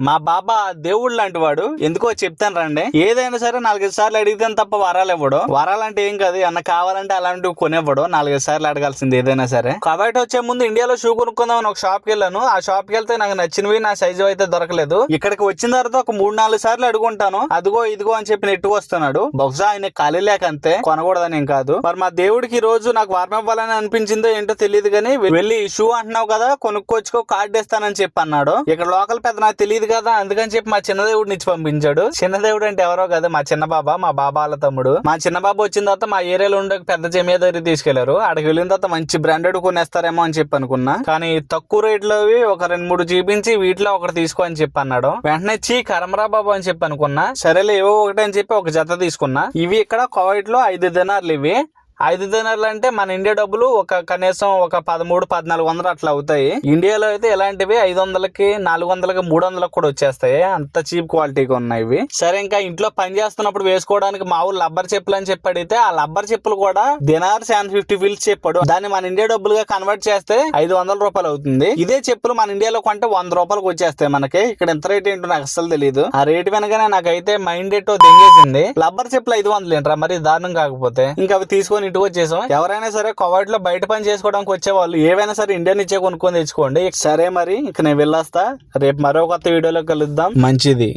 మా బాబా దేవుడు లాంటి వాడు. ఎందుకో చెప్తాను రండి. ఏదైనా సరే నాలుగైదు సార్లు అడిగితే తప్ప వరాలు ఇవ్వడు. వరాలంటే ఏం కాదు అన్న కావాలంటే అలాంటివి కొనివ్వడు. నాలుగైదు సార్లు అడగాల్సింది ఏదైనా సరే. కాబట్టి వచ్చే ముందు ఇండియాలో షూ కొనుక్కుందాం అని ఒక షాప్కి వెళ్ళాను. ఆ షాప్కి వెళ్తే నాకు నచ్చినవి నా సైజు అయితే దొరకలేదు. ఇక్కడికి వచ్చిన తర్వాత ఒక మూడు నాలుగు సార్లు అడుగుంటాను. అదిగో ఇదిగో అని చెప్పి నెట్టుకు వస్తున్నాడు. బహుశా ఆయన ఖాళీ లేక అంతే. కొనకూడదని ఏం కాదు. మరి మా దేవుడికి ఈ రోజు నాకు వార్మ ఇవ్వాలని అనిపించిందో ఏంటో తెలియదు కానీ వెళ్ళి షూ అంటున్నావు కదా కొనుక్కోచ్చుకో కార్డు ఇస్తానని చెప్పి అన్నాడు. ఇక్కడ లోకల్ పెద్ద నాకు తెలియదు కదా. అందుకని చెప్పి మా చిన్నదేవుడు దేవుడిని ఇచ్చి పంపించాడు. చిన్నదేవుడు అంటే ఎవరో కదా మా చిన్న బాబా మా బాబాల తమ్ముడు. మా చిన్న బాబు వచ్చిన తర్వాత మా ఏరియాలో ఉండే పెద్ద జమీయా దగ్గర తీసుకెళ్ళారు. అక్కడికి వెళ్ళిన తర్వాత మంచి బ్రాండెడ్ కొనేస్తారేమో అని చెప్పి అనుకున్నా. కానీ తక్కువ రేట్లోవి ఒక రెండు మూడు చూపించి వీటిలో ఒకటి తీసుకో అని చెప్పి అన్నాడు. వెంటనే చీ కరమరా బాబు అని చెప్పి అనుకున్నా. సరేలే ఏవో ఒకటి అని చెప్పి ఒక జత తీసుకున్నా. ఇవి ఇక్కడ కోవిడ్లో ఐదు దినార్లు ఇవి. ఐదు దినార్లు అంటే మన ఇండియా డబ్బులు ఒక కనీసం ఒక పదమూడు పద్నాలుగు వందలు అట్లా అవుతాయి. ఇండియాలో అయితే ఇలాంటివి ఐదు వందలకి నాలుగు వందలకి మూడు వందలకు కూడా వచ్చేస్తాయి. అంత చీప్ క్వాలిటీగా ఉన్నాయి ఇవి. సరే ఇంకా ఇంట్లో పని చేస్తున్నప్పుడు వేసుకోవడానికి మా ఊరు లబ్బర్ చెప్పులు అని చెప్పి అడిగితే ఆ లబ్బర్ చెప్పులు కూడా దినార్ సెవెన్ ఫిఫ్టీ ఫీల్స్ చెప్పాడు. దాన్ని మన ఇండియా డబ్బులుగా కన్వర్ట్ చేస్తే ఐదు వందల రూపాయలు అవుతుంది. ఇదే చెప్పులు మన ఇండియాలో కొంటే వంద రూపాయలకు వచ్చేస్తాయి మనకి. ఇక్కడ ఎంత రేట్ ఏంటో నాకు అస్సలు తెలియదు ఆ రేట్ వెనకనే నాకైతే మైండ్ ఎటో దెంగేసింది. లబ్బర్ చెప్పులు ఐదు వందలు ఏంట్రా మరి దారుణం కాకపోతే. ఇంకా అవి తీసుకొని ఇంటికి వచ్చేసాం ఎవరైనా సరే కోవిడ్లో బయట పని చేసుకోవడానికి వచ్చే వాళ్ళు ఏవైనా సరే ఇండియా నుంచే కొనుక్కొని తెచ్చుకోండి. సరే మరి ఇక నేను వెళ్ళొస్తా. రేపు మరో కొత్త వీడియోలో కలుద్దాం. మంచిది.